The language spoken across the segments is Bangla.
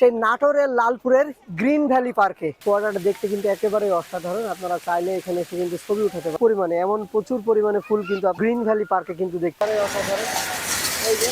সেই নাটোরের লালপুরের গ্রিন ভ্যালি পার্কে। ফোয়ারাটা দেখতে কিন্তু একেবারে অসাধারণ। আপনারা চাইলে এখানে এসে কিন্তু ছবি উঠাতে পারেন। পরিমাণে, এমন প্রচুর পরিমাণে ফুল কিন্তু গ্রিন ভ্যালি পার্কে কিন্তু দেখতে অসাধারণ। এই যে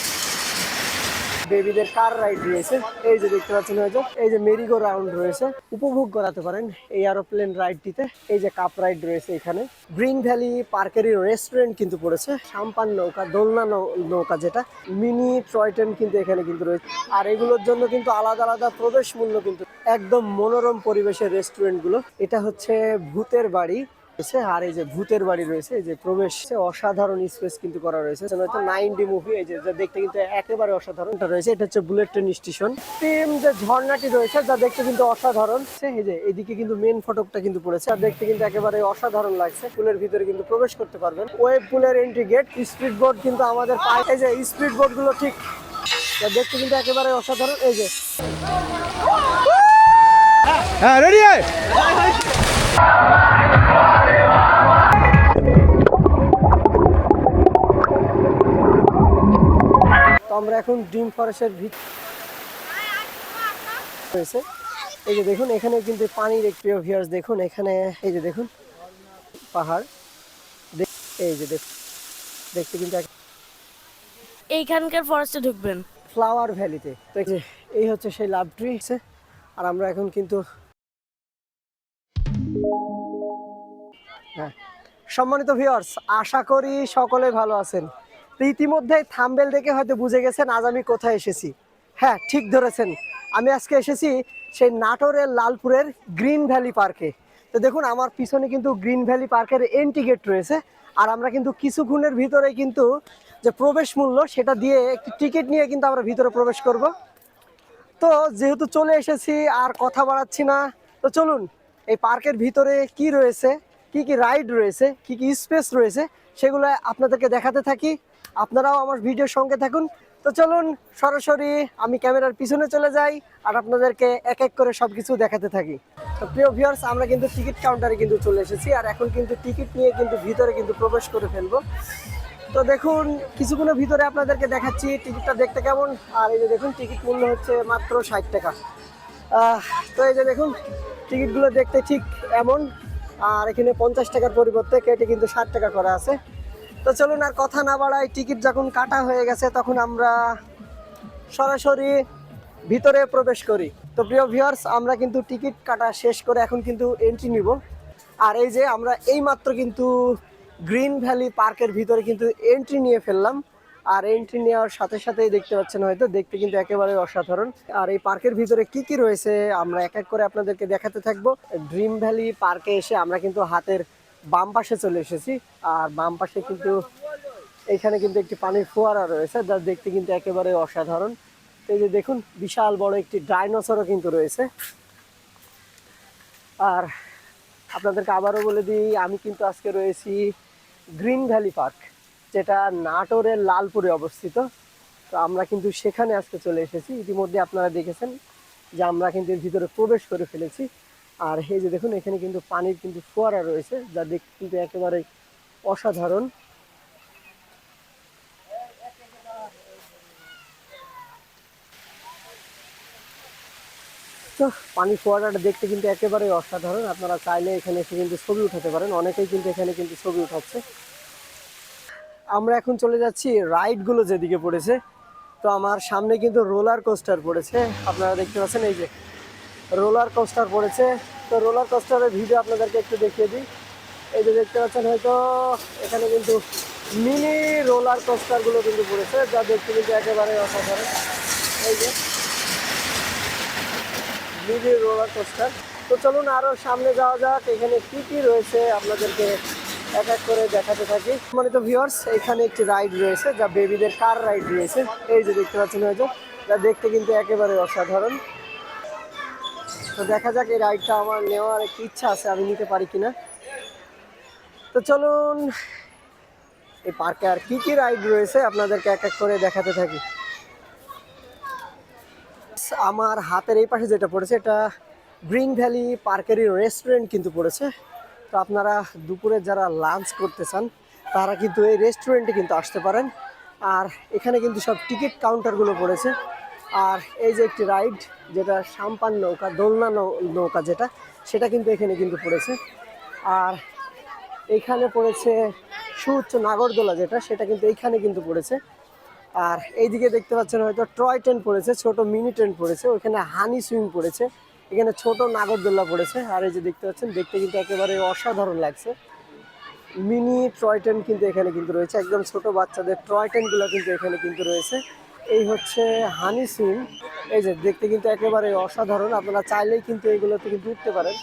বেবিদের কার রাইড রয়েছে এই যে দেখতে পাচ্ছেন হয়তো এই যে মেরিগো রাউন্ড রয়েছে। উপভোগ করাতে পারেন এই এরোপ্লেন রাইডটিতে এই যে কাপ রাইড রয়েছে এখানে। গ্রিন ভ্যালি পার্কেরই রেস্টুরেন্ট কিন্তু পড়েছে। সাম্পান নৌকা, দোলনা নৌকা যেটা। মিনি টয় ট্রেন কিন্তু এখানে কিন্তু রয়েছে। আর এগুলোর জন্য কিন্তু আলাদা আলাদা প্রবেশ মূল্য কিন্তু একদম মনোরম পরিবেশের রেস্টুরেন্টগুলো এটা হচ্ছে ভূতের বাড়ি। রয়েছে আর এই যে ভূতের বাড়ি রয়েছে, এই যে প্রবেশ অসাধারণ স্পেস কিন্তু করা রয়েছে। নাইনটি মুভি, এই যে দেখতে কিন্তু একেবারে অসাধারণ। রয়েছে, এটা হচ্ছে বুলেট ট্রেন স্টেশন। টিম যে ঝর্ণাটি রয়েছে, যা দেখতে কিন্তু অসাধারণ। এই যে, এদিকে কিন্তু মেন ফটকটা কিন্তু পড়েছে, আর দেখতে কিন্তু একেবারে অসাধারণ লাগছে। পুলের ভিতরে কিন্তু প্রবেশ করতে পারবেন। ওয়েব পুলের এন্ট্রি গেট স্পিড বোর্ড কিন্তু আমাদের পায়ে। যে, স্পিড বোর্ডগুলো ঠিক দেখতে কিন্তু একেবারে অসাধারণ। এই যে। হ্যাঁ রেডি তো আমরা এখন ড্রিম ফরেস্টের ভিতর রয়েছে। এই যে দেখুন এখানে কিন্তু পানির একটু ভিউয়ার্স দেখুন এখানে এই যে দেখুন পাহাড়। এই যে দেখুন দেখতে কিন্তু এইখানকার ফরেস্টে ঢুকবেন। ফ্লাওয়ার ভ্যালিতে তো এই হচ্ছে সেই লাভ ট্রি আর আমরা এখন কিন্তু হ্যাঁ। সম্মানিত ভিউয়ার্স আশা করি সকলে ভালো আছেন। তো ইতিমধ্যে থাম্বেল দেখে হয়তো বুঝে গেছেন, আজ আমি কোথায় এসেছি। হ্যাঁ ঠিক ধরেছেন। আমি আজকে এসেছি সেই নাটোরের লালপুরের গ্রিন ভ্যালি পার্কে। তো দেখুন, আমার পিছনে কিন্তু গ্রিন ভ্যালি পার্কের এন্ট্রি গেট রয়েছে। আর আমরা কিন্তু কিছুক্ষণের ভিতরে কিন্তু যে প্রবেশ মূল্য, সেটা দিয়ে একটি টিকিট নিয়ে কিন্তু আমরা ভিতরে প্রবেশ করব। তো যেহেতু চলে এসেছি, আর কথা বাড়াচ্ছি না, তো চলুন, এই পার্কের ভিতরে কি রয়েছে, কি কি রাইড রয়েছে, কি কি স্পেস রয়েছে, সেগুলো আপনাদেরকে দেখাতে থাকি। আপনারাও আমার ভিডিওর সঙ্গে থাকুন। তো চলুন, সরাসরি আমি ক্যামেরার পিছনে চলে যাই আর আপনাদেরকে এক এক করে সব কিছু দেখাতে থাকি। তো প্রিয় ভিউয়ার্স আমরা কিন্তু টিকিট কাউন্টারে কিন্তু চলে এসেছি আর এখন কিন্তু টিকিট নিয়ে কিন্তু ভিতরে কিন্তু প্রবেশ করে ফেলব। তো দেখুন, কিছুক্ষণের ভিতরে আপনাদেরকে দেখাচ্ছি টিকিটটা দেখতে কেমন। আর এই যে দেখুন টিকিট মূল্য হচ্ছে মাত্র ষাট টাকা। তো এই যে দেখুন টিকিটগুলো দেখতে ঠিক এমন। আর এখানে পঞ্চাশ টাকার পরিবর্তে কেটে কিন্তু ষাট টাকা করা আছে। তো চলুন আর কথা না বাড়াই, টিকিট যখন কাটা হয়ে গেছে, তখন আমরা সরাসরি ভিতরে প্রবেশ করি। তো প্রিয় ভিউয়ার্স আমরা কিন্তু টিকিট কাটা শেষ করে এখন কিন্তু এন্ট্রি নিব। আর এই যে আমরা এই মাত্র কিন্তু গ্রিন ভ্যালি পার্কের ভিতরে কিন্তু এন্ট্রি নিয়ে ফেললাম। আর এন্ট্রি নেওয়ার সাথে সাথেই দেখতে পাচ্ছেন হয়তো, দেখতে কিন্তু একেবারে অসাধারণ। আর এই পার্কের ভিতরে কি কি রয়েছে, আমরা এক এক করে আপনাদেরকে দেখাতে থাকব। ড্রিম ভ্যালি পার্কে এসে আমরা কিন্তু হাতের বাম পাশে চলে এসেছি। আর বাম পাশে কিন্তু এখানে কিন্তু একটি পানির ফোয়ারা রয়েছে, যা দেখতে কিন্তু একেবারে অসাধারণ। এই যে দেখুন, বিশাল বড় একটি ডাইনোসরও কিন্তু রয়েছে। আর আপনাদেরকে আবারও বলে দিই, আমি কিন্তু আজকে রয়েছি গ্রিন ভ্যালি পার্ক, যেটা নাটোরের লালপুরে অবস্থিত। তো আমরা কিন্তু সেখানে আজকে চলে এসেছি। ইতিমধ্যে আপনারা দেখেছেন যে আমরা কিন্তু ভিতরে প্রবেশ করে ফেলেছি। আর এই যে দেখুন, এখানে কিন্তু পানির কিন্তু ফোয়ারা রয়েছে, যা দেখতে কিন্তু একেবারে অসাধারণ। তো পানি ফোয়ারাটা দেখতে কিন্তু একেবারে অসাধারণ। আপনারা চাইলে এখানে এসে কিন্তু ছবি উঠাতে পারেন, অনেকেই কিন্তু এখানে কিন্তু ছবি উঠাচ্ছে। আমরা এখন চলে যাচ্ছি রাইডগুলো যেদিকে পড়েছে। তো আমার সামনে কিন্তু রোলার কোস্টার পড়েছে, আপনারা দেখতে পাচ্ছেন এই যে রোলার কোস্টার পড়েছে। তো রোলার কোস্টারের ভিডিও আপনাদেরকে একটু দেখিয়ে দিই। এই যে দেখতে পাচ্ছেন হয়তো এখানে কিন্তু মিনি রোলার কোস্টারগুলো কিন্তু পড়েছে, যা দেখতে কিন্তু একেবারে অসাধারণ। এই যে মিনি রোলার কোস্টার। তো চলুন আরও সামনে যাওয়া যাক, এখানে কী কী রয়েছে আপনাদেরকে এক এক করে দেখাতে থাকি। মানে তো ভিউয়ার্স এখানে একটি রাইড রয়েছে, যা বেবিদের কার রাইড রয়েছে এই যে দেখতে পাচ্ছেন হয়তো, যা দেখতে কিন্তু একেবারে অসাধারণ। তো দেখা যাক এই রাইডটা আমার নেওয়ার একটু ইচ্ছা আছে, আমি নিতে পারি কিনা। তো চলুন, এই পার্কে আর কি কি রাইড রয়েছে আপনাদেরকে এক এক করে দেখাতে থাকি। আমার হাতের এই পাশে যেটা পড়েছে, এটা গ্রিন ভ্যালি পার্কেরই রেস্টুরেন্ট কিন্তু পড়েছে। তো আপনারা দুপুরে যারা লাঞ্চ করতে চান, তারা কিন্তু এই রেস্টুরেন্টে কিন্তু আসতে পারেন। আর এখানে কিন্তু সব টিকিট কাউন্টারগুলো পড়েছে। আর এই যে একটি রাইড, যেটা সাম্পান নৌকা, দোলনা নৌকা যেটা, সেটা কিন্তু এখানে কিন্তু পড়েছে। আর এইখানে পড়েছে সুউচ্চ নাগরদোলা যেটা, সেটা কিন্তু এইখানে কিন্তু পড়েছে। আর এইদিকে দেখতে পাচ্ছেন হয়তো টয় ট্রেন পড়েছে, ছোট মিনি ট্রেন পড়েছে, ওইখানে হানি সুইং পড়েছে, এখানে ছোট নাগরদোল্লা পড়েছে। আর এই যে দেখতে পাচ্ছেন, দেখতে কিন্তু একেবারে অসাধারণ লাগছে। মিনি টয় ট্রেন কিন্তু এখানে কিন্তু রয়েছে, একদম ছোট বাচ্চাদের টয় ট্রেনগুলো কিন্তু এখানে কিন্তু রয়েছে। এই হচ্ছে হানি সুইং এই যে, দেখতে কিন্তু একেবারে অসাধারণ। আপনারা চাইলেই কিন্তু এগুলোতে কিন্তু উঠতে পারেন।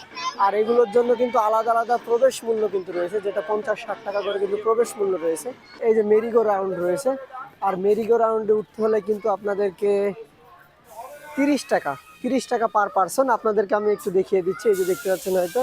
আর এগুলোর জন্য কিন্তু আলাদা আলাদা প্রবেশ মূল্য কিন্তু রয়েছে, যেটা পঞ্চাশ ষাট টাকা করে কিন্তু প্রবেশ মূল্য রয়েছে। এই যে মেরিগো রাউন্ড রয়েছে। আর মেরিগো রাউন্ডে উঠতে হলে কিন্তু আপনাদেরকে তিরিশ টাকা তিরিশ টাকা পার পার্সন আপনাদেরকে আমি একটু দেখিয়ে দিচ্ছি, এই যে দেখতে পাচ্ছেন হয়তো।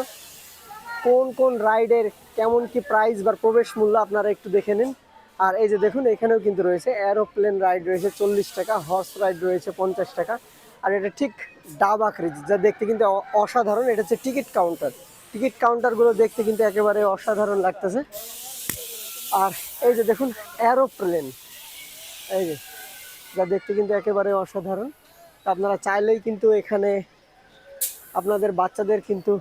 কোন কোন রাইডের কেমন কি প্রাইস বা প্রবেশ মূল্য, আপনারা একটু দেখে নিন। আর এই যে দেখুন, এখানেও কিন্তু রয়েছে এরোপ্লেন রাইড রয়েছে, চল্লিশ টাকা হর্স রাইড রয়েছে পঞ্চাশ টাকা। আর এটা ঠিক ডাব আকৃতি, যা দেখতে কিন্তু অসাধারণ। এটা হচ্ছে টিকিট কাউন্টার টিকিট কাউন্টারগুলো দেখতে কিন্তু একেবারে অসাধারণ লাগতেছে। আর এই যে দেখুন অ্যারোপ্লেন এই যে, যা দেখতে কিন্তু একেবারে অসাধারণ। আপনারা চাইলেই কিন্তু এখানে আপনাদের বাচ্চাদের কিন্তু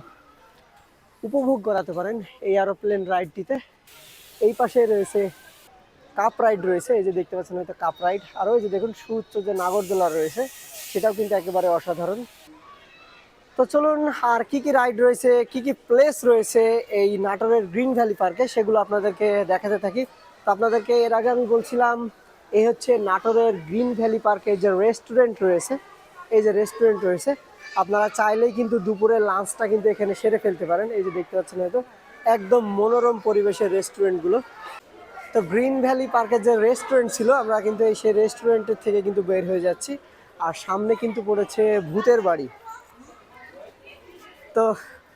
উপভোগ করাতে পারেন এই অ্যারোপ্লেন রাইডটিতে এই পাশে রয়েছে কাপ রাইড রয়েছে, এই যে দেখতে পাচ্ছেন হয়তো কাপ রাইড আর ওই যে দেখুন, সুউচ্চ যে নাগরদোলা রয়েছে, সেটাও কিন্তু একেবারে অসাধারণ। তো চলুন, আর কি কি রাইড রয়েছে, কি কি প্লেস রয়েছে এই নাটোরের গ্রিন ভ্যালি পার্কে, সেগুলো আপনাদেরকে দেখাতে থাকি। তো আপনাদেরকে এর আগে আমি বলছিলাম এই হচ্ছে নাটোরের গ্রিন ভ্যালি পার্কে যে রেস্টুরেন্ট রয়েছে, এই যে রেস্টুরেন্ট রয়েছে, আপনারা চাইলেই কিন্তু দুপুরে লাঞ্চটা কিন্তু এখানে সেরে ফেলতে পারেন। এই যে দেখতে পাচ্ছেন হয়তো, একদম মনোরম পরিবেশের রেস্টুরেন্টগুলো। তো গ্রিন ভ্যালি পার্কের যে রেস্টুরেন্ট ছিল, আমরা কিন্তু এই সেই রেস্টুরেন্টের থেকে কিন্তু বের হয়ে যাচ্ছি। আর সামনে কিন্তু পড়েছে ভূতের বাড়ি। তো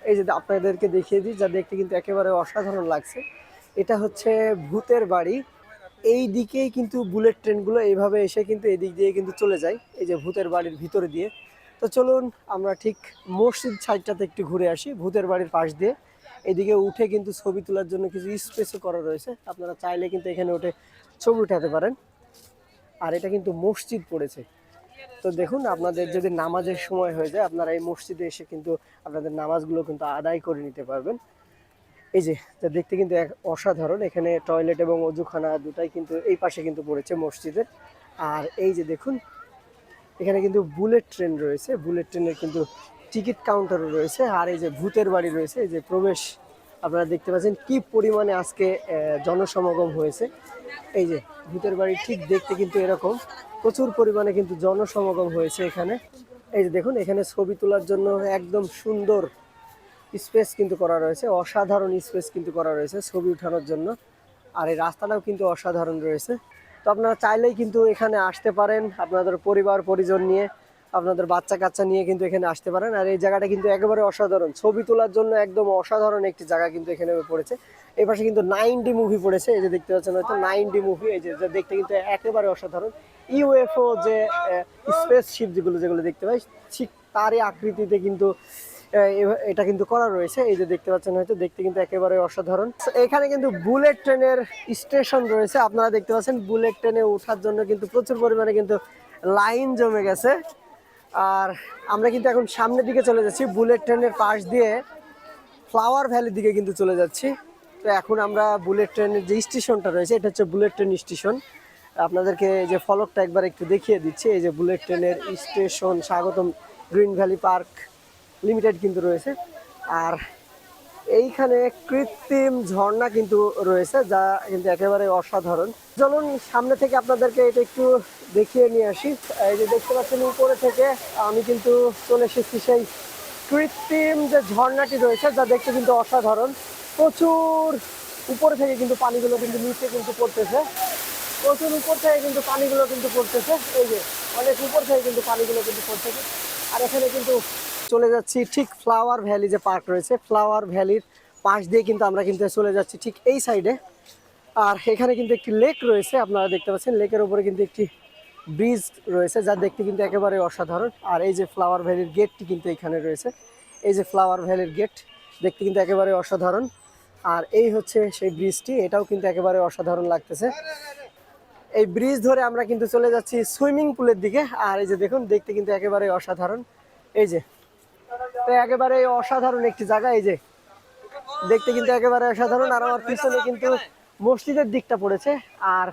এই যে আপনাদেরকে দেখিয়ে দিই, যা দেখতে কিন্তু একেবারে অসাধারণ লাগছে। এটা হচ্ছে ভূতের বাড়ি। এই দিকেই কিন্তু বুলেট ট্রেনগুলো এইভাবে এসে কিন্তু এদিক দিয়ে কিন্তু চলে যায়, এই যে ভূতের বাড়ির ভিতরে দিয়ে। তো চলুন আমরা ঠিক মসজিদ সাইডটাতে একটু ঘুরে আসি, ভূতের বাড়ির পাশ দিয়ে। এদিকে উঠে কিন্তু ছবি তোলার জন্য কিছু স্পেসও করা রয়েছে। আপনারা চাইলে কিন্তু এখানে উঠে ছবি উঠাতে পারেন। আর এটা কিন্তু মসজিদ পড়েছে। তো দেখুন, আপনাদের যদি নামাজের সময় হয়ে যায়, আপনারা এই মসজিদে এসে কিন্তু আপনাদের নামাজগুলো কিন্তু আদায় করে নিতে পারবেন। এই যে যা দেখতে কিন্তু এক অসাধারণ। এখানে টয়লেট এবং অজুখানা দুটাই কিন্তু এই পাশে কিন্তু পড়েছে মসজিদের আর এই যে দেখুন, এখানে কিন্তু বুলেট ট্রেন রয়েছে। বুলেট ট্রেনের কিন্তু টিকিট কাউন্টারও রয়েছে আর এই যে ভূতের বাড়ি রয়েছে, এই যে প্রবেশ আপনারা দেখতে পাচ্ছেন কি পরিমাণে আজকে জনসমাগম হয়েছে। এই যে ভূতের বাড়ি ঠিক দেখতে কিন্তু এরকম, প্রচুর পরিমাণে কিন্তু জনসমাগম হয়েছে এখানে। এই যে দেখুন, এখানে ছবি তোলার জন্য একদম সুন্দর স্পেস কিন্তু করা রয়েছে, অসাধারণ স্পেস কিন্তু করা রয়েছে ছবি ওঠানোর জন্য। আর এই রাস্তাটাও কিন্তু অসাধারণ রয়েছে। তো আপনারা চাইলেই কিন্তু এখানে আসতে পারেন আপনাদের পরিবার, পরিজন নিয়ে। আপনাদের বাচ্চা কাচ্চা নিয়ে কিন্তু এখানে আসতে পারেন। আর এই জায়গাটা কিন্তু একেবারে অসাধারণ। ছবি তোলার জন্য একদম অসাধারণ একটি জায়গা কিন্তু এখানে পড়েছে। এই পাশে কিন্তু নাইন ডি মুভি পড়েছে। এই যে দেখতে পাচ্ছেন হয়তো নাইন ডি মুভি, এই যে দেখতে কিন্তু একেবারে অসাধারণ। ইউএফও যে স্পেস শিপ যেগুলো যেগুলো দেখতে পাই, ঠিক তারই আকৃতিতে কিন্তু এটা কিন্তু করা রয়েছে। এই যে দেখতে পাচ্ছেন হয়তো, দেখতে কিন্তু একেবারে অসাধারণ। এখানে কিন্তু বুলেট ট্রেনের স্টেশন রয়েছে। আপনারা দেখতে পাচ্ছেন, বুলেট ট্রেনে ওঠার জন্য কিন্তু প্রচুর পরিমাণে কিন্তু লাইন জমে গেছে। আর আমরা কিন্তু এখন সামনের দিকে চলে যাচ্ছি বুলেট ট্রেনের পাশ দিয়ে ফ্লাওয়ার ভ্যালির দিকে কিন্তু চলে যাচ্ছি। তো এখন আমরা বুলেট ট্রেনের যে স্টেশনটা রয়েছে, এটা হচ্ছে বুলেট ট্রেন স্টেশন আপনাদেরকে যে ফলকটা একবার একটু দেখিয়ে দিচ্ছি, এই যে বুলেট ট্রেনের স্টেশন স্বাগতম গ্রিন ভ্যালি পার্ক লিমিটেড কিন্তু রয়েছে। আর এইখানে কৃত্রিম ঝর্ণা কিন্তু রয়েছে, যা কিন্তু একেবারে অসাধারণ। চলুন সামনে থেকে আপনাদেরকে এটা একটু দেখিয়ে নিয়ে আসি। এই যে দেখতে পাচ্ছেন উপরে থেকে আমি কিন্তু চলে এসেছি সেই কৃত্রিম যে ঝর্ণাটি রয়েছে, যা দেখতে কিন্তু অসাধারণ। প্রচুর উপরে থেকে কিন্তু পানিগুলো কিন্তু নিচে কিন্তু পড়তেছে। প্রচুর উপর থেকে কিন্তু পানিগুলো কিন্তু পড়তেছে। এই যে অনেক উপর থেকে কিন্তু পানিগুলো কিন্তু পড়তেছে। আর এখানে কিন্তু চলে যাচ্ছি ঠিক ফ্লাওয়ার ভ্যালি যে পার্ক রয়েছে, ফ্লাওয়ার ভ্যালির পাশ দিয়ে কিন্তু আমরা কিন্তু চলে যাচ্ছি ঠিক এই সাইডে। আর এখানে কিন্তু একটি লেক রয়েছে, আপনারা দেখতে পাচ্ছেন। লেকের উপরে কিন্তু একটি ব্রিজ রয়েছে যা দেখতে কিন্তু একেবারে অসাধারণ। আর এই যে ফ্লাওয়ার ভ্যালির গেটটি কিন্তু এখানে রয়েছে। এই যে ফ্লাওয়ার ভ্যালির গেট দেখতে কিন্তু একেবারে অসাধারণ। আর এই হচ্ছে সেই ব্রিজটি এটাও কিন্তু একেবারে অসাধারণ লাগতেছে। এই ব্রিজ ধরে আমরা কিন্তু চলে যাচ্ছি সুইমিং পুলের দিকে। আর এই যে দেখুন, দেখতে কিন্তু একেবারে অসাধারণ। এই যে, তো একেবারে অসাধারণ একটি জায়গা, এই যে। দেখতে কিন্তু একেবারে অসাধারণ। আর আমার পিছনে কিন্তু মসজিদের দিকটা পড়েছে। আর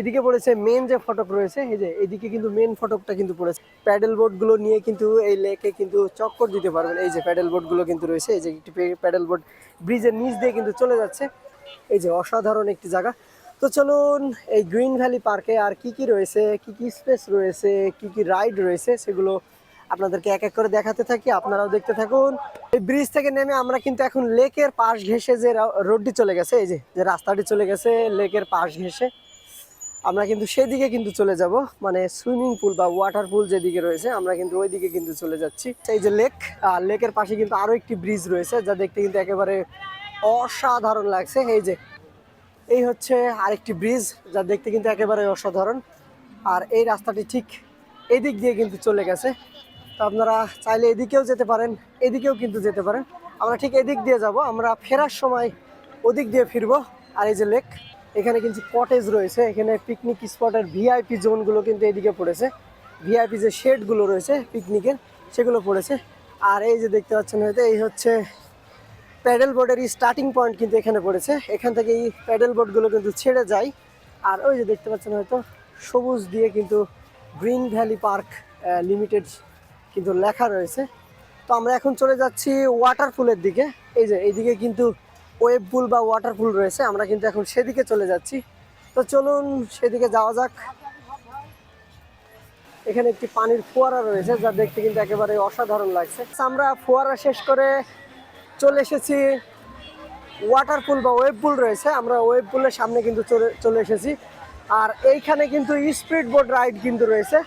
এদিকে পড়েছে মেন যে ফটক রয়েছে, এই যে এদিকে কিন্তু মেন ফটকটা কিন্তু পড়েছে। প্যাডেল বোটগুলো নিয়ে কিন্তু এই লেকে কিন্তু চক্কর দিতে পারবেন। এই যে প্যাডেল বোটগুলো কিন্তু রয়েছে, এই যে একটি প্যাডেল বোট ব্রিজের নিচ দিয়ে কিন্তু চলে যাচ্ছে। এই যে অসাধারণ একটি জায়গা। তো চলুন এই গ্রিন ভ্যালি পার্কে আর কি কি রয়েছে, কি কি স্পেস রয়েছে, কি কি রাইড রয়েছে, সেগুলো আপনাদেরকে এক এক করে দেখাতে থাকি। আপনারাও দেখতে থাকুন। এই ব্রিজ থেকে নেমে আমরা কিন্তু এখন লেকের পাশ ঘেঁষে যে রোডটি চলে গেছে, এই যে রাস্তাটি চলে গেছে লেকের পাশ ঘেঁষে। আমরা কিন্তু সেদিকে কিন্তু চলে যাব মানে সুইমিং পুল বা ওয়াটার পুল যেদিকে রয়েছে, আমরা কিন্তু ওই দিকে কিন্তু চলে যাচ্ছি। এই যে লেক আর লেকের পাশে কিন্তু আরও একটি ব্রিজ রয়েছে, যা দেখতে কিন্তু একেবারে অসাধারণ লাগছে। এই যে, এই হচ্ছে আরেকটি ব্রিজ, যা দেখতে কিন্তু একেবারে অসাধারণ। আর এই রাস্তাটি ঠিক এদিক দিয়ে কিন্তু চলে গেছে। তো আপনারা চাইলে এদিকেও যেতে পারেন, এদিকেও কিন্তু যেতে পারেন। আমরা ঠিক এদিক দিয়ে যাব, আমরা ফেরার সময় ওদিক দিয়ে ফিরবো। আর এই যে লেক এখানে কিন্তু কটেজ রয়েছে, এখানে পিকনিক স্পটের ভিআইপি জোনগুলো কিন্তু এদিকে পড়েছে। ভিআইপি যে শেডগুলো রয়েছে পিকনিকের সেগুলো পড়েছে। আর এই যে দেখতে পাচ্ছেন হয়তো, এই হচ্ছে প্যাডেল বোর্ডের স্টার্টিং পয়েন্ট কিন্তু এখানে পড়েছে। এখান থেকে এই প্যাডেল বোর্ডগুলো কিন্তু ছেড়ে যায়। আর ওই যে দেখতে পাচ্ছেন হয়তো, সবুজ দিয়ে কিন্তু গ্রিন ভ্যালি পার্ক লিমিটেড কিন্তু লেখা রয়েছে। তো আমরা এখন চলে যাচ্ছি ওয়াটারফুলের দিকে। এই যে এইদিকে কিন্তু ওয়েব পুল বা ওয়াটারফুল রয়েছে, আমরা কিন্তু এখন সেদিকে চলে যাচ্ছি। তো চলুন সেদিকে যাওয়া যাক। এখানে একটি পানির ফোয়ারা রয়েছে, যা দেখতে কিন্তু একেবারে অসাধারণ লাগছে। আমরা ফোয়ারা শেষ করে চলে এসেছি। ওয়াটার পুল বা ওয়েব পুল রয়েছে, আমরা ওয়েব পুলের সামনে কিন্তু চলে চলে এসেছি। আর এইখানে কিন্তু স্পিড বোট রাইড কিন্তু রয়েছে।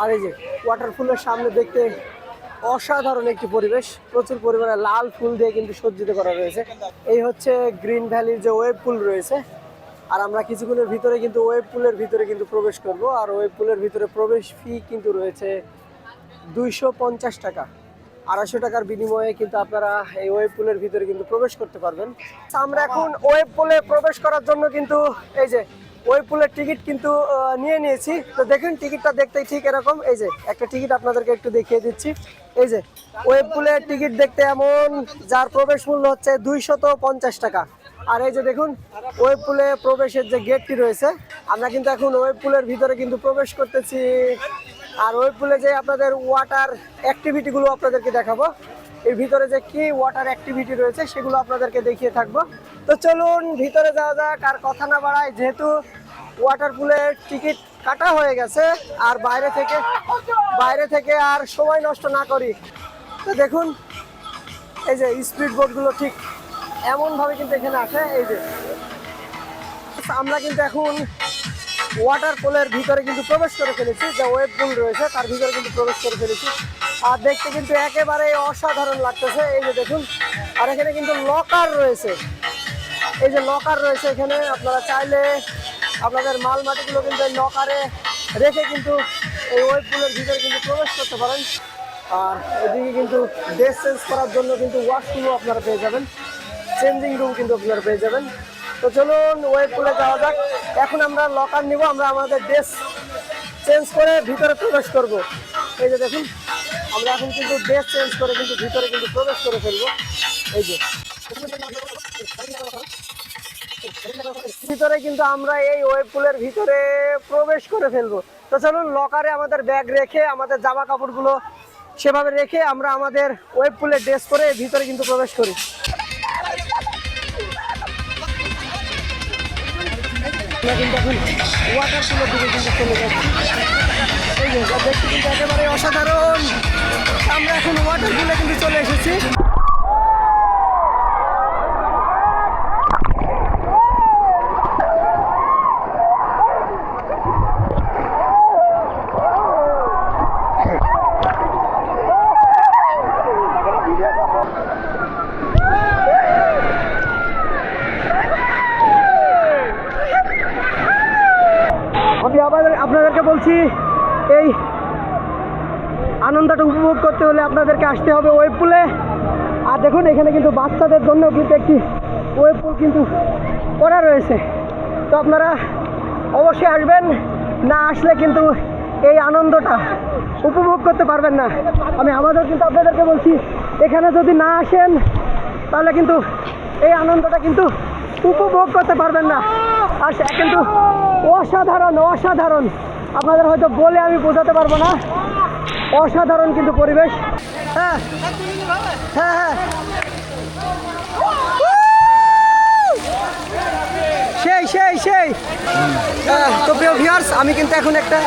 আর এই যে ওয়াটার পুলের সামনে দেখতে অসাধারণ একটি পরিবেশ। প্রচুর পরিমাণে লাল ফুল দিয়ে কিন্তু সজ্জিত করা রয়েছে। এই হচ্ছে গ্রিন ভ্যালির যে ওয়েব পুল রয়েছে, আর আমরা কিছুক্ষণের ভিতরে কিন্তু ওয়েব পুলের ভিতরে কিন্তু প্রবেশ করব, আর ওয়েব পুলের ভিতরে প্রবেশ ফি কিন্তু রয়েছে দুইশো পঞ্চাশ টাকা। আড়াইশো টাকার বিনিময়ে কিন্তু আপনারা এই ওয়েব পুলের ভিতরে কিন্তু প্রবেশ করতে পারবেন। আমরা এখন ওয়েব পুলে প্রবেশ করার জন্য কিন্তু এই যে ওয়েব পুলের টিকিট কিন্তু নিয়ে নিয়েছি। তো দেখুন, টিকিটটা দেখতেই ঠিক এরকম। এই যে একটা টিকিট আপনাদেরকে একটু দেখিয়ে দিচ্ছি। এই যে ওয়েব পুলের টিকিট দেখতে এমন, যার প্রবেশ মূল্য হচ্ছে দুইশত পঞ্চাশ টাকা। আর এই যে দেখুন ওয়েব পুলে প্রবেশের যে গেটটি রয়েছে, আমরা কিন্তু এখন ওয়েব পুলের ভিতরে কিন্তু প্রবেশ করতেছি। আর ওয়েব পুলে যে আপনাদের ওয়াটার অ্যাক্টিভিটিগুলো আপনাদেরকে দেখাবো, এর ভিতরে যে কি ওয়াটার অ্যাক্টিভিটি রয়েছে সেগুলো আপনাদেরকে দেখিয়ে থাকব। তো চলুন, ভিতরে যাওয়া যাক, আর কথা না বাড়ায়, যেহেতু ওয়াটার পুলের টিকিট কাটা হয়ে গেছে, আর বাইরে থেকে বাইরে থেকে আর সময় নষ্ট না করি। তো দেখুন, এই যে স্পিড বোটগুলো ঠিক এমনভাবে কিন্তু এখানে আসে এই যে। আমরা কিন্তু এখন ওয়াটার পুলের ভিতরে কিন্তু প্রবেশ করে ফেলেছি, যে ওয়েব পুল রয়েছে, তার ভিতরে কিন্তু প্রবেশ করে ফেলেছি। আর দেখতে কিন্তু একেবারে অসাধারণ লাগতেছে, এই যে দেখুন, আর এখানে কিন্তু লকার রয়েছে। এই যে লকার রয়েছে এখানে, আপনারা চাইলে আপনাদের মাল মাটিগুলো কিন্তু লকারে রেখে কিন্তু এই ওয়েব পুলের ভিতরে কিন্তু প্রবেশ করতে পারেন। আর এদিকে কিন্তু ড্রেস চেঞ্জ করার জন্য কিন্তু ওয়াশরুমও আপনারা পেয়ে যাবেন। চেঞ্জিং রুম কিন্তু আপনারা পেয়ে যাবেন। তো চলুন ওয়েব পুলে যাওয়া যাক। এখন আমরা লকার নিব, আমরা আমাদের ড্রেস চেঞ্জ করে ভিতরে প্রবেশ করব। এই যে দেখুন, আমরা এখন কিন্তু ড্রেস চেঞ্জ করে কিন্তু ভিতরে কিন্তু প্রবেশ করে ফেলব। এই যে। ভিতরে কিন্তু আমরা এই ওয়েব পুলের ভিতরে প্রবেশ করে ফেলব। তো চলুন লকারে আমাদের ব্যাগ রেখে, আমাদের জামা কাপড়গুলো সেভাবে রেখে আমরা আমাদের ওয়েব পুলের ড্রেস করে ভিতরে কিন্তু প্রবেশ করি। ওয়াটার কিন্তু চলে কিন্তু একেবারে অসাধারণ। আমরা এখন ওয়াটার পুলে কিন্তু চলে এসেছি আমি আবার আপনাদেরকে বলছি এই আনন্দটা উপভোগ করতে হলে আপনাদেরকে আসতে হবে ওয়েব পুলে আর দেখুন, এখানে কিন্তু বাচ্চাদের জন্য কিন্তু একটি ওয়েব পুল কিন্তু করা রয়েছে। তো আপনারা অবশ্যই আসবেন, না আসলে কিন্তু এই আনন্দটা উপভোগ করতে পারবেন না। আমি আমাদের কিন্তু আপনাদেরকে বলছি, এখানে যদি না আসেন, তাহলে কিন্তু এই আনন্দটা কিন্তু উপভোগ করতে পারবেন না। আর সে কিন্তু অসাধারণ অসাধারণ। আপনাদের হয়তো বলে আমি বোঝাতে পারব না। অসাধারণ কিন্তু পরিবেশ। হ্যাঁ হ্যাঁ হ্যাঁ সেই সেই। সেই তো প্রিয় ভিউয়ার্স আমি কিন্তু এখন একটা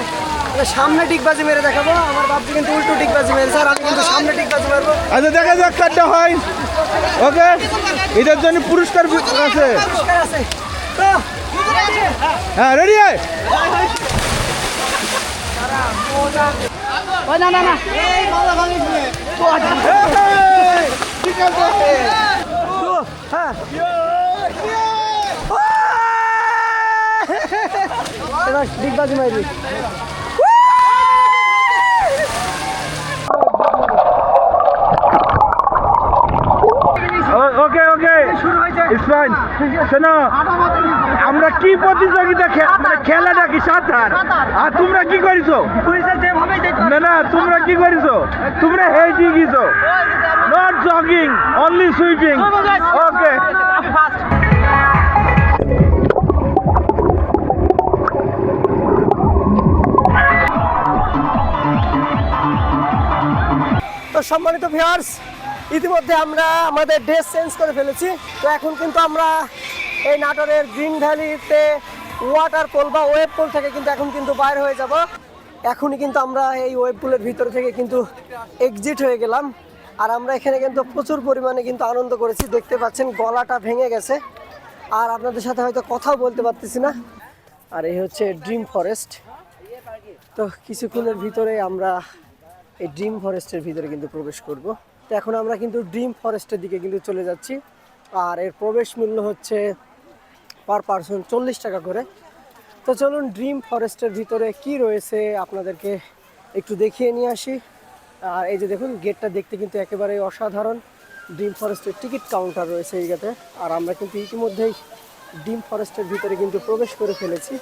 সামনে ডিগবাজি মেরে দেখাবো। আমার বাপজি কিন্তু উল্টো ডিগবাজি মেরেছে আর আমি কিন্তু সামনে ডিগবাজি মারবো। আচ্ছা দেখা যাক কারটা হয়। ওকে? এটার জন্য পুরস্কার আছে। হ্যাঁ রেডি পুরস্কার আছে তো হ্যাঁ রেডি হয় ঠিক আছে তো হ্যাঁ এবার ডিগবাজি মারবি ওকে ওকে শুরু হয়েছে ইটস ফাইন শোনো আমরা কি প্রতিযোগিতা খে- মানে খেলাটা কি সাঁতার? আর তোমরা কি করিছো? পুলিশের না না তোমরা কি করিছো? তোমরা হেঁটে গিয়েছো not jogging only sweeping okay সম্মানিত ভিউয়ার্স ইতিমধ্যে আমরা আমাদের ড্রেস চেঞ্জ করে ফেলেছি। তো এখন কিন্তু আমরা এই নাটোরের গ্রিন ভ্যালিতে ওয়াটার পুল বা ওয়েব পুল থেকে কিন্তু এখন কিন্তু বাইর হয়ে যাব। এখনই কিন্তু আমরা এই ওয়েব পুলের ভিতর থেকে কিন্তু এক্সিট হয়ে গেলাম। আর আমরা এখানে কিন্তু প্রচুর পরিমাণে কিন্তু আনন্দ করেছি। দেখতে পাচ্ছেন গলাটা ভেঙে গেছে। আর আপনাদের সাথে হয়তো কথাও বলতে পারতেছি না। আর এই হচ্ছে ড্রিম ফরেস্ট। তো কিছুক্ষণের ভিতরে আমরা এই ড্রিম ফরেস্টের ভিতরে কিন্তু প্রবেশ করব। তো এখন আমরা কিন্তু ড্রিম ফরেস্টের দিকে কিন্তু চলে যাচ্ছি। আর এর প্রবেশ মূল্য হচ্ছে পার পারসন চল্লিশ টাকা করে। তো চলুন ড্রিম ফরেস্টের ভিতরে কি রয়েছে আপনাদেরকে একটু দেখিয়ে নিয়ে আসি। আর এই যে দেখুন, গেটটা দেখতে কিন্তু একেবারে অসাধারণ। ড্রিম ফরেস্টের টিকিট কাউন্টার রয়েছে এই গেটে। আর আমরা কিন্তু ইতিমধ্যেই ড্রিম ফরেস্টের ভিতরে কিন্তু প্রবেশ করে ফেলেছি।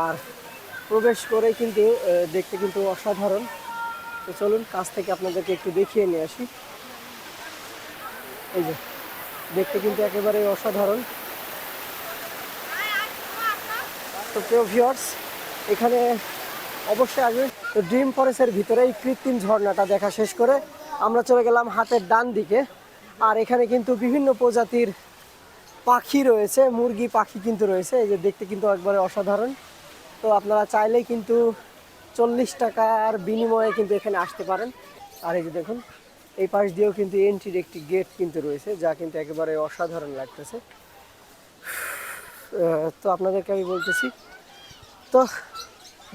আর প্রবেশ করে কিন্তু দেখতে কিন্তু অসাধারণ। তো চলুন কাছ থেকে আপনাদেরকে একটু দেখিয়ে নিয়ে আসি। এই যে, দেখতে কিন্তু একেবারে অসাধারণ। তো প্রিয় এখানে অবশ্যই আসবে তো ড্রিম ফরেস্টের ভিতরে এই কৃত্রিম ঝর্ণাটা দেখা শেষ করে আমরা চলে গেলাম হাতের ডান দিকে। আর এখানে কিন্তু বিভিন্ন প্রজাতির পাখি রয়েছে, মুরগি, পাখি কিন্তু রয়েছে। এই যে দেখতে কিন্তু একবারে অসাধারণ। তো আপনারা চাইলেই কিন্তু চল্লিশ টাকার বিনিময়ে কিন্তু এখানে আসতে পারেন। আর এই যে দেখুন, এই পাশ দিয়েও কিন্তু এন্ট্রির একটি গেট কিন্তু রয়েছে, যা কিন্তু একেবারে অসাধারণ লাগতেছে। তো আপনাদেরকে আমি বলতেছি, তো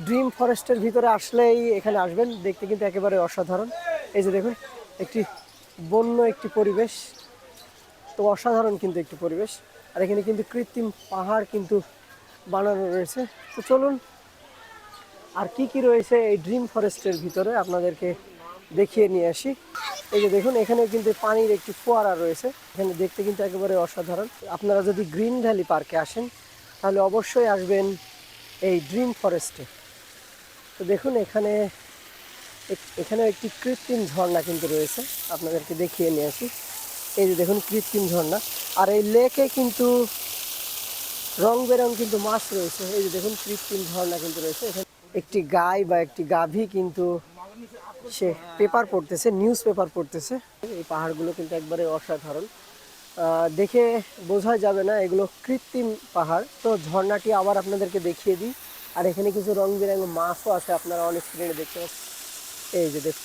ড্রিম ফরেস্টের ভিতরে আসলেই এখানে আসবেন, দেখতে কিন্তু একেবারে অসাধারণ। এই যে দেখুন, একটি বন্য একটি পরিবেশ, তো অসাধারণ কিন্তু একটি পরিবেশ। আর এখানে কিন্তু কৃত্রিম পাহাড় কিন্তু বানানো রয়েছে। তো চলুন আর কি কি রয়েছে এই ড্রিম ফরেস্টের ভিতরে আপনাদেরকে দেখিয়ে নিয়ে আসি। এই যে দেখুন, এখানে কিন্তু পানির একটি ফোয়ারা রয়েছে। এখানে দেখতে কিন্তু একেবারে অসাধারণ। আপনারা যদি গ্রিন ভ্যালি পার্কে আসেন, তাহলে অবশ্যই আসবেন এই ড্রিম ফরেস্টে। তো দেখুন, এখানে এখানে একটি কৃত্রিম ঝর্ণা কিন্তু রয়েছে। আপনাদেরকে দেখিয়ে নিয়ে আসি। এই যে দেখুন, কৃত্রিম ঝর্ণা। আর এই লেকে কিন্তু রং বেরং কিন্তু মাছ রয়েছে। এই যে দেখুন, কৃত্রিম ঝর্ণা কিন্তু রয়েছে। এখানে একটি গাই বা একটি গাভী কিন্তু সে পেপার পড়তেছে, নিউজ পেপার পড়তেছে। এই পাহাড়গুলো কিন্তু একবারে অসাধারণ। দেখে বোঝা যাবে না, এগুলো কৃত্রিম পাহাড়। তো ঝর্ণাটি আবার আপনাদেরকে দেখিয়ে দিই। আর এখানে কিছু রং বেরঙ মাছও আছে, আপনারা অনেক স্ক্রিনে দেখতে পাচ্ছেন। এই যে দেখ,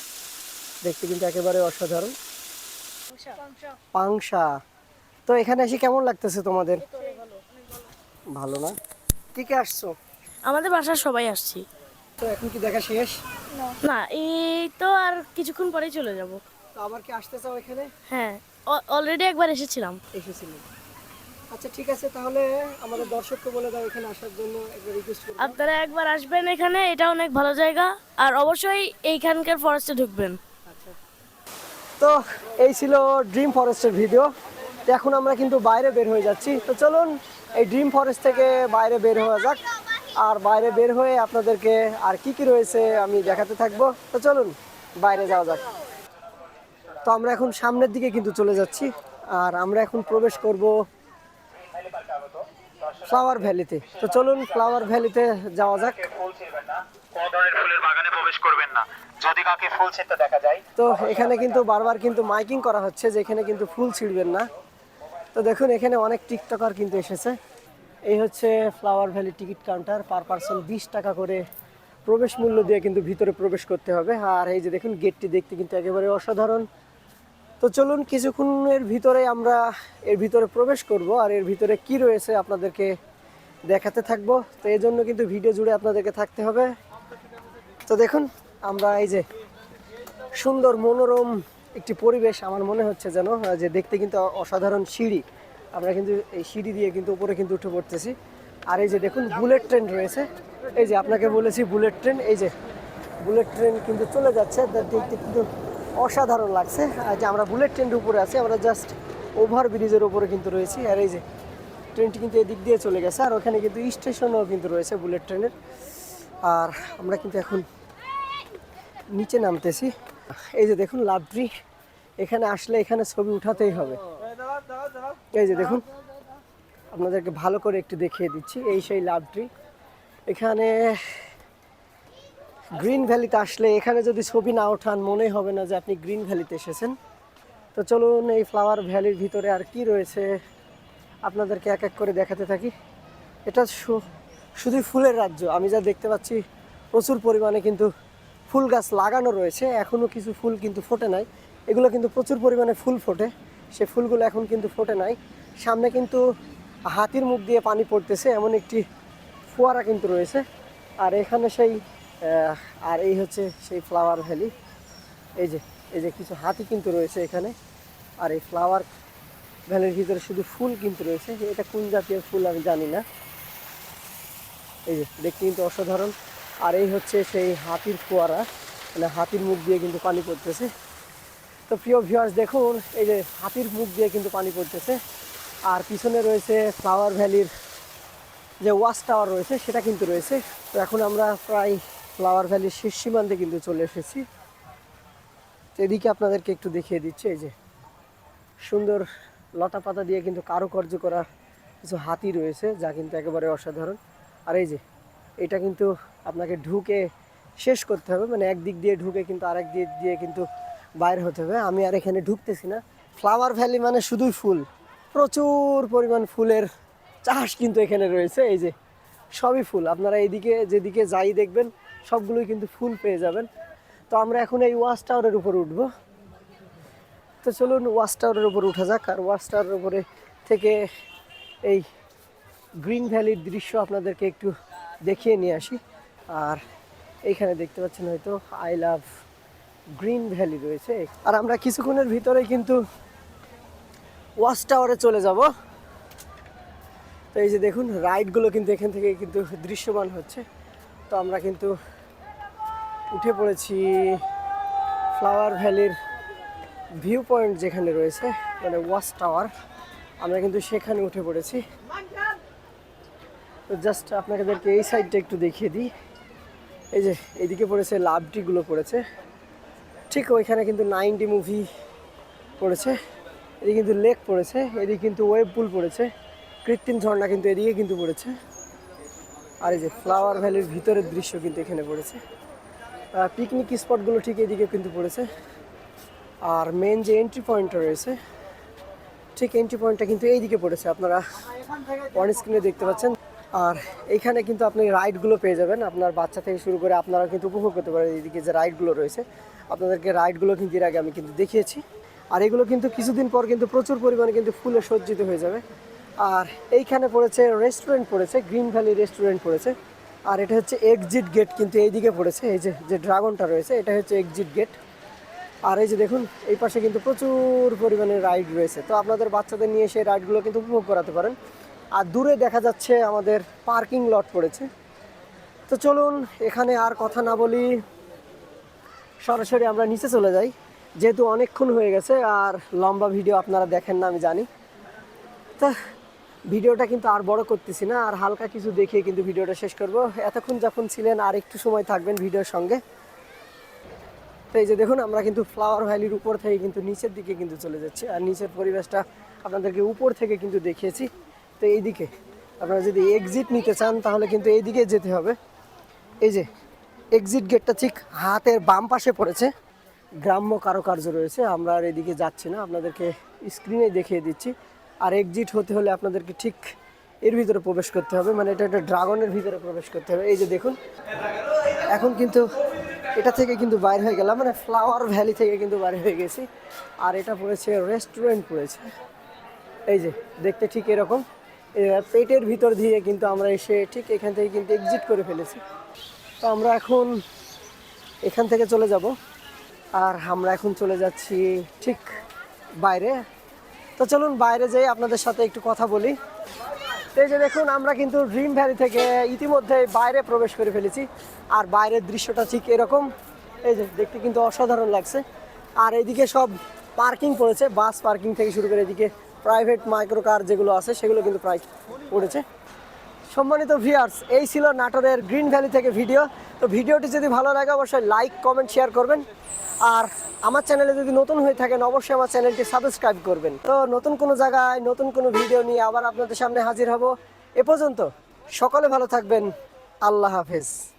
দেখতে কিন্তু একেবারে অসাধারণ। পাংশা। তো এখানে এসে কেমন লাগতেছে তোমাদের? ভালো না? কি কে আসছো? আমাদের বাসার সবাই আসছি। তো এখন কি দেখা শেষ? না। এই তো আর কিছুক্ষণ পরেই চলে যাব। তো আবার কি আসতে চাও এখানে? হ্যাঁ অলরেডি একবার এসেছিলাম। এসেছিলাম আচ্ছা ঠিক আছে তাহলে আমাদের দর্শককে বলে দাও এখানে আসার জন্য একবার রিকোয়েস্ট করব। আপনারা একবার আসবেন এখানে এটা অনেক ভালো জায়গা। আর অবশ্যই এইখানকার ফরেস্টে ঢুকবেন। তো এই ছিল ড্রিম ফরেস্টের ভিডিও এখন আমরা কিন্তু বাইরে বের হয়ে যাচ্ছি। তো চলুন এই ড্রিম ফরেস্ট থেকে বাইরে বের হওয়া যাক। আর বাইরে বের হয়ে আপনাদেরকে আর কি কি রয়েছে আমি দেখাতে থাকব। তো চলুন, বাইরে যাওয়া যাক। তো আমরা এখন সামনের দিকে কিন্তু চলে যাচ্ছি, আর আমরা এখন প্রবেশ করব ফ্লাওয়ার ভ্যালিতে। তো চলুন, ফ্লাওয়ার ভ্যালিতে যাওয়া যাক। ফুলের প্রবেশ করবেন না তো এখানে কিন্তু বারবার কিন্তু মাইকিং করা হচ্ছে যে এখানে কিন্তু ফুল ছিঁড়বেন না। তো দেখুন, এখানে অনেক টিকটকার কিন্তু এসেছে। এই হচ্ছে flower valley ticket counter per person বিশ টাকা করে প্রবেশ মূল্য দিয়ে কিন্তু ভিতরে প্রবেশ করতে হবে। আর এই যে দেখুন গেটটি দেখতে কিন্তু একেবারে অসাধারণ। তো চলুন কিছুক্ষণের ভিতরে আমরা এর ভিতরে প্রবেশ করব, আর এর ভিতরে কি রয়েছে আপনাদেরকে দেখাতে থাকব। তো এই জন্য কিন্তু ভিডিও জুড়ে আপনাদেরকে থাকতে হবে। তো দেখুন, আমরা এই যে সুন্দর মনোরম একটি পরিবেশ, আমার মনে হচ্ছে যেন, যে দেখতে কিন্তু অসাধারণ সিঁড়ি। আমরা কিন্তু এই সিঁড়ি দিয়ে কিন্তু উপরে কিন্তু উঠে পড়তেছি। আর এই যে দেখুন, বুলেট ট্রেন রয়েছে। এই যে আপনাকে বলেছি বুলেট ট্রেন, এই যে বুলেট ট্রেন কিন্তু চলে যাচ্ছে। দেখতে কিন্তু অসাধারণ লাগছে। আর যে আমরা বুলেট ট্রেনের উপরে আছি, আমরা জাস্ট ওভার ব্রিজের উপরে কিন্তু রয়েছি। আর এই যে ট্রেনটি কিন্তু এদিক দিয়ে চলে গেছে, আর ওখানে কিন্তু স্টেশনও কিন্তু রয়েছে বুলেট ট্রেনের। আর আমরা কিন্তু এখন নিচে নামতেছি। এই যে দেখুন লাভট্রি এখানে আসলে এখানে ছবি উঠাতেই হবে। এই যে দেখুন, আপনাদেরকে ভালো করে একটু দেখিয়ে দিচ্ছি, এই সেই লাভট্রি এখানে গ্রিন ভ্যালিতে আসলে এখানে যদি ছবি না ওঠান, মনে হবে না যে আপনি গ্রিন ভ্যালিতে এসেছেন। তো চলুন এই ফ্লাওয়ার ভ্যালির ভিতরে আর কি রয়েছে, আপনাদেরকে এক এক করে দেখাতে থাকি। এটা শুধুই ফুলের রাজ্য, আমি যা দেখতে পাচ্ছি, প্রচুর পরিমাণে কিন্তু ফুল গাছ লাগানো রয়েছে এখনও কিছু ফুল কিন্তু ফোটে নাই। এগুলো কিন্তু প্রচুর পরিমাণে ফুল ফোটে। সে ফুলগুলো এখন কিন্তু ফোটে নাই। সামনে কিন্তু হাতির মুখ দিয়ে পানি পড়তেছে, এমন একটি ফোয়ারা কিন্তু রয়েছে। আর এখানে সেই আর এই হচ্ছে সেই ফ্লাওয়ার ভ্যালি এই যে এই যে কিছু হাতি কিন্তু রয়েছে এখানে। আর এই ফ্লাওয়ার ভ্যালির ভিতরে শুধু ফুল কিন্তু রয়েছে। এটা কোন জাতীয় ফুল আমি জানি না। এই যে, দেখতে কিন্তু অসাধারণ। আর এই হচ্ছে সেই হাতির ফোয়ারা। মানে হাতির মুখ দিয়ে কিন্তু পানি পড়তেছে। তো প্রিয় ভিউয়ার্স দেখুন, এই যে হাতির মুখ দিয়ে কিন্তু পানি পড়তেছে। আর পিছনে রয়েছে ফ্লাওয়ার ভ্যালির যে ওয়াচ টাওয়ার রয়েছে, সেটা কিন্তু রয়েছে। তো এখন আমরা প্রায় ফ্লাওয়ার ভ্যালির শেষ সীমান্তে কিন্তু চলে এসেছি। তো এদিকে আপনাদেরকে একটু দেখিয়ে দিচ্ছি, এই যে সুন্দর লতা পাতা দিয়ে কিন্তু কারুকার্য করা কিছু হাতি রয়েছে, যা কিন্তু একেবারে অসাধারণ। আর এই যে, এটা কিন্তু আপনাকে ঢুকে শেষ করতে হবে। মানে একদিক দিয়ে ঢুকে কিন্তু আরেক দিক দিয়ে কিন্তু বাইরে হতে হবে। আমি আর এখানে ঢুকতেছি না। ফ্লাওয়ার ভ্যালি মানে শুধুই ফুল। প্রচুর পরিমাণ ফুলের চাষ কিন্তু এখানে রয়েছে। এই যে, সবই ফুল। আপনারা এইদিকে যেদিকে যাই দেখবেন, সবগুলোই কিন্তু ফুল পেয়ে যাবেন। তো আমরা এখন এই ওয়াচ টাওয়ারের উপর উঠব। তো চলুন ওয়াচ টাওয়ারের উপর উঠা যাক। আর ওয়াচ টাওয়ারের উপরে থেকে এই গ্রিন ভ্যালির দৃশ্য আপনাদেরকে একটু দেখিয়ে নিয়ে আসি। আর এইখানে দেখতে পাচ্ছেন হয়তো আই লাভ গ্রিন ভ্যালি রয়েছে। আর আমরা কিছুক্ষণের ভিতরে কিন্তু ওয়াচ টাওয়ারে চলে যাব। তো এই যে দেখুন রাইডগুলো কিন্তু এখান থেকে কিন্তু দৃশ্যমান হচ্ছে। তো আমরা কিন্তু উঠে পড়েছি ফ্লাওয়ার ভ্যালির ভিউ পয়েন্ট যেখানে রয়েছে মানে ওয়াচ টাওয়ার। আমরা কিন্তু সেখানে উঠে পড়েছি। তো জাস্ট আপনাদেরকে এই সাইডটা একটু দেখিয়ে দিই। এই যে, এদিকে পড়েছে লাভটিগুলো পড়েছে। ঠিক ওইখানে কিন্তু নাইনটি মুভি পড়েছে, এদিকে কিন্তু লেক পড়েছে, এদিকে কিন্তু ওয়েব পুল পড়েছে, কৃত্রিম ঝর্ণা কিন্তু এদিকে কিন্তু পড়েছে, আর এই যে ফ্লাওয়ার ভ্যালির ভিতরের দৃশ্য কিন্তু এখানে পড়েছে। পিকনিক স্পটগুলো ঠিক এদিকে কিন্তু পড়েছে, আর মেন যে এন্ট্রি পয়েন্টটা রয়েছে, ঠিক এন্ট্রি পয়েন্টটা কিন্তু এইদিকে পড়েছে, আপনারা অন স্ক্রিনে দেখতে পাচ্ছেন। আর এইখানে কিন্তু আপনি রাইডগুলো পেয়ে যাবেন, আপনার বাচ্চা থেকে শুরু করে আপনারা কিন্তু উপভোগ করতে পারেন এইদিকে যে রাইডগুলো রয়েছে। আপনাদেরকে রাইডগুলো কিন্তু এর আগে আমি কিন্তু দেখিয়েছি। আর এগুলো কিন্তু কিছুদিন পর কিন্তু প্রচুর পরিমাণে কিন্তু ফুলে সজ্জিত হয়ে যাবে। আর এইখানে পড়েছে রেস্টুরেন্ট পড়েছে, গ্রিন ভ্যালি রেস্টুরেন্ট পড়েছে। আর এটা হচ্ছে এক্সিট গেট কিন্তু এইদিকে পড়েছে, এই যে যে ড্রাগনটা রয়েছে, এটা হচ্ছে এক্সিট গেট আর এই যে দেখুন, এই পাশে কিন্তু প্রচুর পরিমাণে রাইড রয়েছে। তো আপনাদের বাচ্চাদের নিয়ে সেই রাইডগুলো কিন্তু উপভোগ করাতে পারেন। আর দূরে দেখা যাচ্ছে আমাদের পার্কিং লট পড়েছে। তো চলুন, এখানে আর কথা না বলি সরাসরি আমরা নিচে চলে যাই। যেহেতু অনেকক্ষণ হয়ে গেছে আর লম্বা ভিডিও আপনারা দেখেন না, আমি জানি। তা, ভিডিওটা কিন্তু আর বড় করতেছি না, আর হালকা কিছু দেখিয়ে কিন্তু ভিডিওটা শেষ করব। এতক্ষণ যখন ছিলেন আর একটু সময় থাকবেন ভিডিওর সঙ্গে। তো এই যে দেখুন, আমরা কিন্তু ফ্লাওয়ার ভ্যালির উপর থেকে কিন্তু নিচের দিকে কিন্তু চলে যাচ্ছি। আর নিচের পরিবেশটা আপনাদেরকে উপর থেকে কিন্তু দেখিয়েছি। তো এইদিকে আপনারা যদি এক্সিট নিতে চান, তাহলে কিন্তু এইদিকে যেতে হবে। এই যে এক্সিট গেটটা ঠিক হাতের বাম পাশে পড়েছে। গ্রাম্য কারুকার্য রয়েছে, আমরা আর এদিকে যাচ্ছি না, আপনাদেরকে স্ক্রিনে দেখিয়ে দিচ্ছি। আর এক্সিট হতে হলে আপনাদেরকে ঠিক এর ভিতরে প্রবেশ করতে হবে মানে এটা একটা ড্রাগনের ভিতরে প্রবেশ করতে হবে। এই যে দেখুন, এখন কিন্তু এটা থেকে কিন্তু বাইরে হয়ে গেলাম মানে ফ্লাওয়ার ভ্যালি থেকে কিন্তু বাইরে হয়ে গেছি। আর এটা পড়েছে রেস্টুরেন্ট পড়েছে। এই যে, দেখতে ঠিক এরকম। পেটের ভিতর দিয়ে কিন্তু আমরা এসে ঠিক এখান থেকে কিন্তু এক্সিট করে ফেলেছি। তো আমরা এখন এখান থেকে চলে যাব। আর আমরা এখন চলে যাচ্ছি ঠিক বাইরে। তো চলুন বাইরে যাই আপনাদের সাথে একটু কথা বলি। এই যে দেখুন, আমরা কিন্তু ড্রিম ভ্যালি থেকে ইতিমধ্যে বাইরে প্রবেশ করে ফেলেছি। আর বাইরের দৃশ্যটা ঠিক এরকম। এই যে দেখতে কিন্তু অসাধারণ লাগছে। আর এদিকে সব পার্কিং পড়েছে। বাস পার্কিং থেকে শুরু করে এদিকে প্রাইভেট মাইক্রো কার যেগুলো আছে, সেগুলো কিন্তু প্রায় পড়েছে। সম্মানিত ভিউয়ার্স এই ছিল নাটোরের গ্রিন ভ্যালি থেকে ভিডিও তো ভিডিওটি যদি ভালো লাগে, অবশ্যই লাইক কমেন্ট শেয়ার করবেন। আর আমার চ্যানেলে যদি নতুন হয়ে থাকেন, অবশ্যই আমার চ্যানেলটি সাবস্ক্রাইব করবেন। তো নতুন কোনো জায়গায়, নতুন কোনো ভিডিও নিয়ে আবার আপনাদের সামনে হাজির হব। এ পর্যন্ত সকলে ভালো থাকবেন। আল্লাহ হাফেজ।